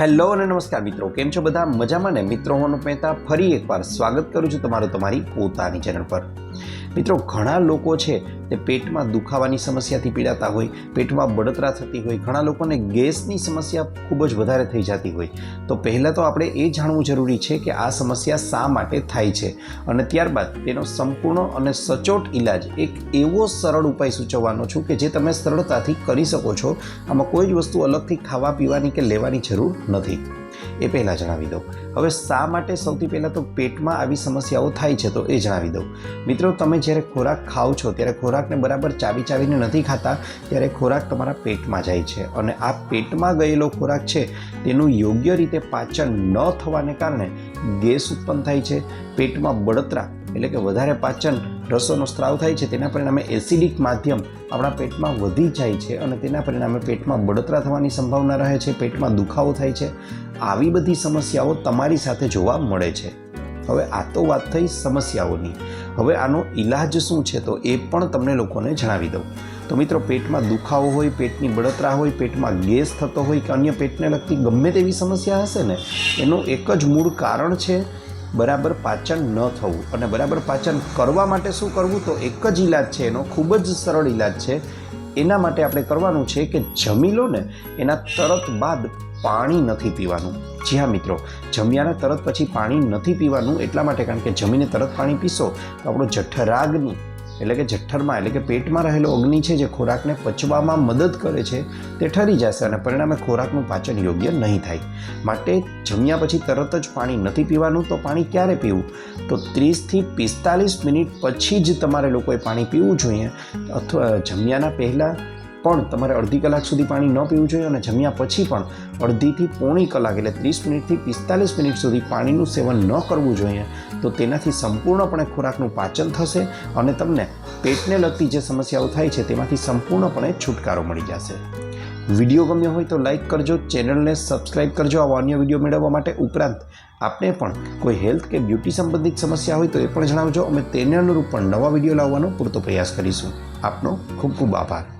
Hello અને નમસ્કાર મિત્રો, કેમ છો બધા? મજામાં ને? મિત્રો, હું મહેતા ફરી એકવાર સ્વાગત કરું છું તમારું તમારી પોતાની ચેનલ પર. મિત્રો, ઘણા લોકો છે તે પેટમાં દુખાવાની સમસ્યાથી પીડાતા હોય, પેટમાં બળતરા થતી હોય. ઘણા લોકોને ગેસની સમસ્યા ખૂબ જ વધારે થઈ જતી હોય. તો પહેલાં તો આપણે એ જાણવું જરૂરી છે કે આ સમસ્યા શા માટે થાય છે અને ત્યારબાદ તેનો સંપૂર્ણ અને સચોટ ઇલાજ એક એવો સરળ ઉપાય સૂચવવાનો છું કે જે તમે સરળતાથી કરી શકો છો. આમાં કોઈ જ વસ્તુ અલગથી ખાવા પીવાની કે લેવાની જરૂર નથી. એ પહેલાં જણાવી દઉં. હવે શા માટે સૌથી પહેલાં તો પેટમાં આવી સમસ્યાઓ થાય છે તો એ જણાવી દઉં. મિત્રો, તમે જ્યારે ખોરાક ખાઓ છો, ત્યારે ખોરાકને બરાબર ચાવી ચાવીને નથી ખાતા, ત્યારે ખોરાક તમારા પેટમાં જાય છે. અને આ પેટમાં ગયેલો ખોરાક છે, તેનું યોગ્ય રીતે પાચન ન થવાને કારણે ગેસ ઉત્પન્ન થાય છે. પેટમાં બળતરા એટલે કે વધારે પાચન રસોનો સ્ત્રાવ થાય છે, તેના પરિણામે એસિડિક માધ્યમ આપણા પેટમાં વધી જાય છે અને તેના પરિણામે પેટમાં બળતરા થવાની સંભાવના રહે છે, પેટમાં દુખાવો થાય છે. આવી બધી સમસ્યાઓ તમારી સાથે જોવા મળે છે. હવે આ તો વાત થઈ સમસ્યાઓની. હવે આનો ઈલાજ શું છે તો એ પણ તમને લોકોને જણાવી દઉં. તો મિત્રો, પેટમાં દુખાવો હોય, પેટની બળતરા હોય, પેટમાં ગેસ થતો હોય કે અન્ય પેટને લગતી ગમે તેવી સમસ્યા હશે ને, એનું એક જ મૂળ કારણ છે બરાબર પાચન ન થવું. અને બરાબર પાચન કરવા માટે શું કરવું? તો એક જ ઈલાજ છે, એનો ખૂબ જ સરળ ઈલાજ છે. એના માટે આપણે કરવાનું છે કે જમી લો ને એના તરત બાદ પાણી નથી પીવાનું. જી હા મિત્રો, જમ્યાના તરત પછી પાણી નથી પીવાનું એટલા માટે કારણ કે જમીને તરત પાણી પીશો તો આપણો જઠરાગ્નિ એટલે કે જઠ્ઠરમાં, એટલે કે પેટમાં રહેલો અગ્નિ છે જે ખોરાકને પચવામાં મદદ કરે છે, તે ઠરી જશે અને પરિણામે ખોરાકનું પાચન યોગ્ય નહીં થાય. માટે જમ્યા પછી તરત જ પાણી નથી પીવાનું, તો પાણી ક્યારે પીવું? તો ત્રીસથી પિસ્તાલીસ મિનિટ પછી જ તમારે લોકોએ પાણી પીવું જોઈએ. અથવા જમ્યાના પહેલાં પણ તમારે અડધી કલાક સુધી પાણી ન પીવું જોઈએ અને જમ્યા પછી પણ અડધીથી પોણી કલાક, એટલે ત્રીસ મિનિટથી પિસ્તાલીસ મિનિટ સુધી પાણીનું સેવન ન કરવું જોઈએ. તો તેનાથી સંપૂર્ણપણે ખોરાકનું પાચન થશે અને તમને પેટને લગતી જે સમસ્યાઓ થાય છે તેમાંથી સંપૂર્ણપણે છુટકારો મળી જશે. વીડિયો ગમ્યો હોય તો લાઇક કરજો, ચેનલને સબસ્ક્રાઇબ કરજો, આવા અન્ય વીડિયો મેળવવા માટે ઉપરાંત આપને પણ કોઈ હેલ્થ કે બ્યુટી સંબંધિત સમસ્યા હોય તો એ પણ જણાવજો. અમે તેને અનુરૂપ પણ નવા વીડિયો લાવવાનો પૂરતો પ્રયાસ કરીશું. આપનો ખૂબ ખૂબ આભાર.